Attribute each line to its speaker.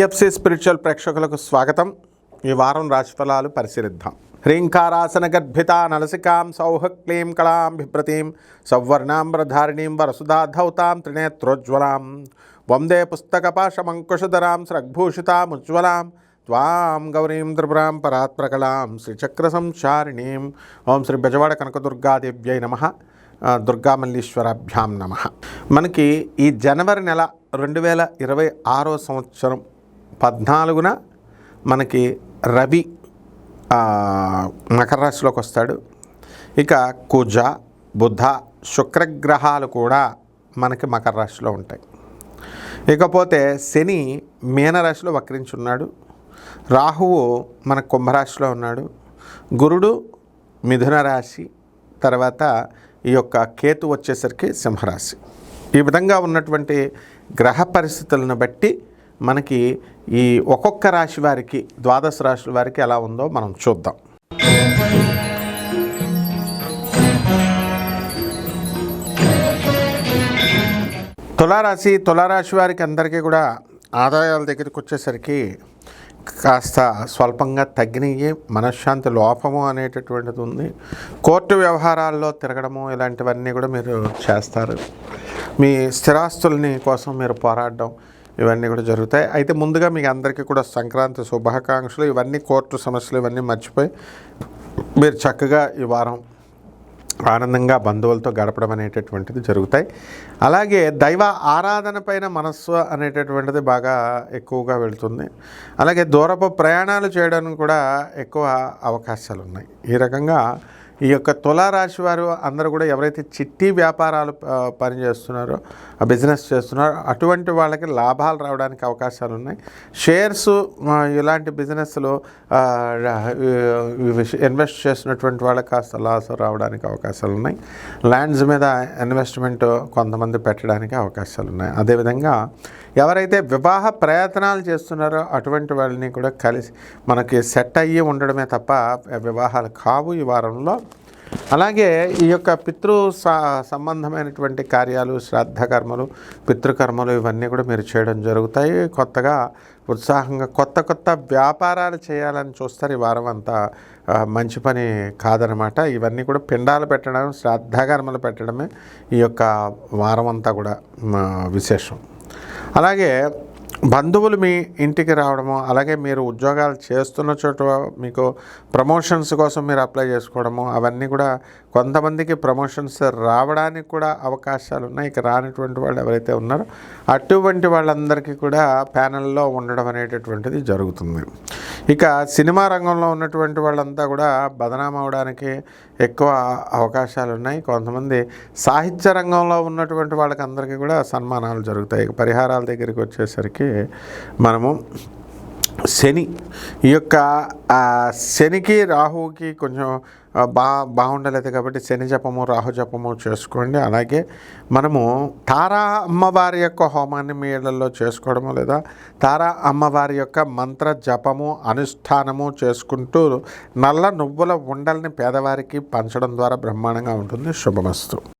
Speaker 1: ఈఎఫ్సి spiritual ప్రేక్షకులకు స్వాగతం. ఈ వారం రాశిఫలాలు పరిశీలిద్దాం. హ్రీంకారాసన గర్భిత నలసికాం సౌహ క్లీం కళాం బిభ్రతీం సౌవర్ణాంబ్రధారిణీం వరసుధాధౌతాం త్రినేత్రోజ్వలాం. వందే పుస్తకపాశమంకుశధరాం స్రగ్భూషితాముజ్వలాం త్వాం గౌరీం త్రిపురాం పరాత్ప్రకలాం శ్రీచక్ర సంచారిణీం. ఓం శ్రీ బెజవాడ కనకదుర్గాదేవ్యై నమ. దుర్గామల్లీశ్వరాభ్యాం నమ. మనకి ఈ జనవరి నెల రెండు వేల ఇరవై ఆరో సంవత్సరం పద్నాలుగున మనకి రవి మకర రాశిలోకి వస్తాడు. ఇక కుజ బుధ శుక్రగ్రహాలు కూడా మనకి మకర రాశిలో ఉంటాయి. ఇకపోతే శని మీనరాశిలో వక్రించున్నాడు. రాహువు మన కుంభరాశిలో ఉన్నాడు. గురుడు మిథున రాశి తర్వాత ఈ యొక్క కేతు వచ్చేసరికి సింహరాశి. ఈ విధంగా ఉన్నటువంటి గ్రహ పరిస్థితులను బట్టి మనకి ఈ ఒక్కొక్క రాశి వారికి ద్వాదశ రాశుల వారికి ఎలా ఉందో మనం చూద్దాం. తులారాశి తులారాశి వారికి అందరికీ కూడా ఆదాయాల దగ్గరికి వచ్చేసరికి కాస్త స్వల్పంగా తగ్గినవి మనశ్శాంతి లోపము అనేటటువంటిది ఉంది. కోర్టు వ్యవహారాల్లో తిరగడము ఇలాంటివన్నీ కూడా మీరు చేస్తారు. మీ స్థిరాస్తుల్ని కోసం మీరు పోరాడడం ఇవన్నీ కూడా జరుగుతాయి. అయితే ముందుగా మీకు అందరికీ కూడా సంక్రాంతి శుభాకాంక్షలు. ఇవన్నీ కోర్టు సమస్యలు ఇవన్నీ మర్చిపోయి మీరు చక్కగా ఈ వారం ఆనందంగా బంధువులతో గడపడం అనేటటువంటిది జరుగుతాయి. అలాగే దైవ ఆరాధన పైన మనస్సు అనేటటువంటిది బాగా ఎక్కువగా వెళుతుంది. అలాగే దూరపు ప్రయాణాలు చేయడానికి కూడా ఎక్కువ అవకాశాలు ఉన్నాయి ఈ రకంగా ఈ యొక్క తులారాశి వారు అందరూ కూడా ఎవరైతే చిట్టి వ్యాపారాలు పనిచేస్తున్నారో బిజినెస్ చేస్తున్నారో అటువంటి వాళ్ళకి లాభాలు రావడానికి అవకాశాలు ఉన్నాయి. షేర్స్ ఇలాంటి బిజినెస్లో ఇన్వెస్ట్ చేసినటువంటి వాళ్ళకి కాస్త లాస్ రావడానికి అవకాశాలు ఉన్నాయి. ల్యాండ్స్ మీద ఇన్వెస్ట్మెంట్ కొంతమంది పెట్టడానికి అవకాశాలు ఉన్నాయి. అదేవిధంగా ఎవరైతే వివాహ ప్రయత్నాలు చేస్తున్నారో అటువంటి వాళ్ళని కూడా కలిసి మనకి సెట్ అయ్యి ఉండడమే తప్ప వివాహాలు కావు ఈ వారంలో. అలాగే ఈ యొక్క పితృ సంబంధమైనటువంటి కార్యాలు శ్రాద్ధ కర్మలు పితృకర్మలు ఇవన్నీ కూడా మీరు చేయడం జరుగుతాయి. కొత్తగా ఉత్సాహంగా కొత్త కొత్త వ్యాపారాలు చేయాలని చూస్తారు ఈ వారం అంతా. మంచి పని కాదనమాట. ఇవన్నీ కూడా పిండాలు పెట్టడం శ్రాద్ధ కర్మలు పెట్టడమే ఈ యొక్క వారం అంతా కూడా విశేషం. అలాగే బంధువులు మీ ఇంటికి రావడము అలాగే మీరు ఉద్యోగాలు చేస్తున్న చోట మీకు ప్రమోషన్స్ కోసం మీరు అప్లై చేసుకోవడము అవన్నీ కూడా కొంతమందికి ప్రమోషన్స్ రావడానికి కూడా అవకాశాలు ఉన్నాయి. ఇక రానటువంటి వాళ్ళు ఎవరైతే ఉన్నారో అటువంటి వాళ్ళందరికీ కూడా ప్యానల్లో ఉండడం అనేటటువంటిది జరుగుతుంది. ఇక సినిమా రంగంలో ఉన్నటువంటి వాళ్ళంతా కూడా బదనాం అవడానికి ఎక్కువ అవకాశాలు ఉన్నాయి కొంతమంది సాహిత్య రంగంలో ఉన్నటువంటి వాళ్ళకి అందరికీ కూడా సన్మానాలు జరుగుతాయి. పరిహారాల దగ్గరికి వచ్చేసరికి మనము శని ఈ యొక్క శనికి రాహువుకి కొంచెం బా బాగుండలేదు కాబట్టి శని జపము రాహు జపము చేసుకోండి. అలాగే మనము తారా అమ్మవారి యొక్క హోమాన్ని మీ ఇళ్ళలో చేసుకోవడము లేదా తారా అమ్మవారి యొక్క మంత్ర జపము అనుష్ఠానము చేసుకుంటూ నల్ల నువ్వుల ఉండల్ని పేదవారికి పంచడం ద్వారా బ్రహ్మాండంగా ఉంటుంది. శుభమస్తు.